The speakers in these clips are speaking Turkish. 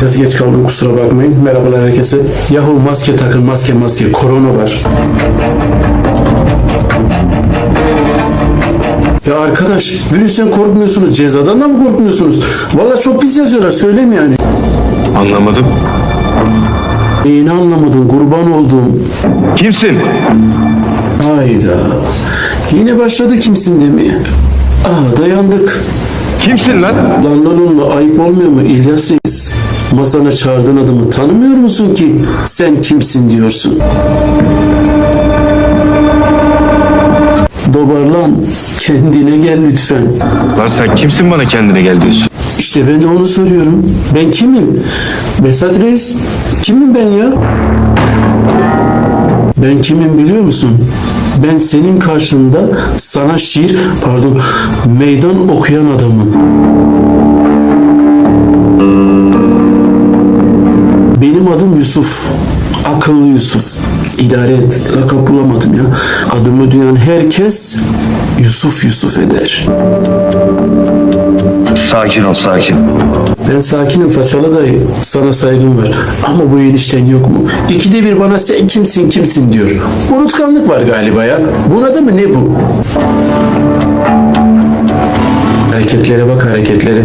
Biraz geç kaldım kusura bakmayın. Merhabalar herkese. Yahu maske takın maske maske. Korona var. Ya arkadaş virüsten korkmuyorsunuz. Cezadan da mı korkmuyorsunuz? Valla çok pis yazıyorlar. Söyleyeyim yani. Anlamadım. Neyini anlamadın kurban olduğum. Kimsin? Hayda. Yine başladı kimsin demeye. Ah dayandık. Kimsin lan? Lan lan oğlum ayıp olmuyor mu İlyas Reis? Masana çağırdığın adamı tanımıyor musun ki sen kimsin diyorsun? Dobarlan kendine gel lütfen. Lan sen kimsin bana kendine gel diyorsun? İşte ben de onu soruyorum. Ben kimim? Besat Reis kimim ben ya? Ben kimim biliyor musun? Ben senin karşında sana şiir, pardon, meydan okuyan adamım. Benim adım Yusuf. Akıllı Yusuf. İdare et. Lakap bulamadım ya. Adımı duyan herkes Yusuf Yusuf eder. Sakin ol sakin. Ben sakinim Façalı dayı. Sana saygım var. Ama bu enişten yok mu? İkide bir bana sen kimsin kimsin diyor. Unutkanlık var galiba ya. Buna da mı ne bu? Hareketlere bak hareketlere.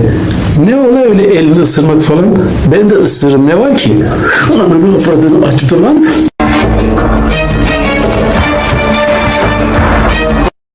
Ne ola öyle elini ısırmak falan? Ben de ısırırım ne var ki? Ananı afradını açtı lan.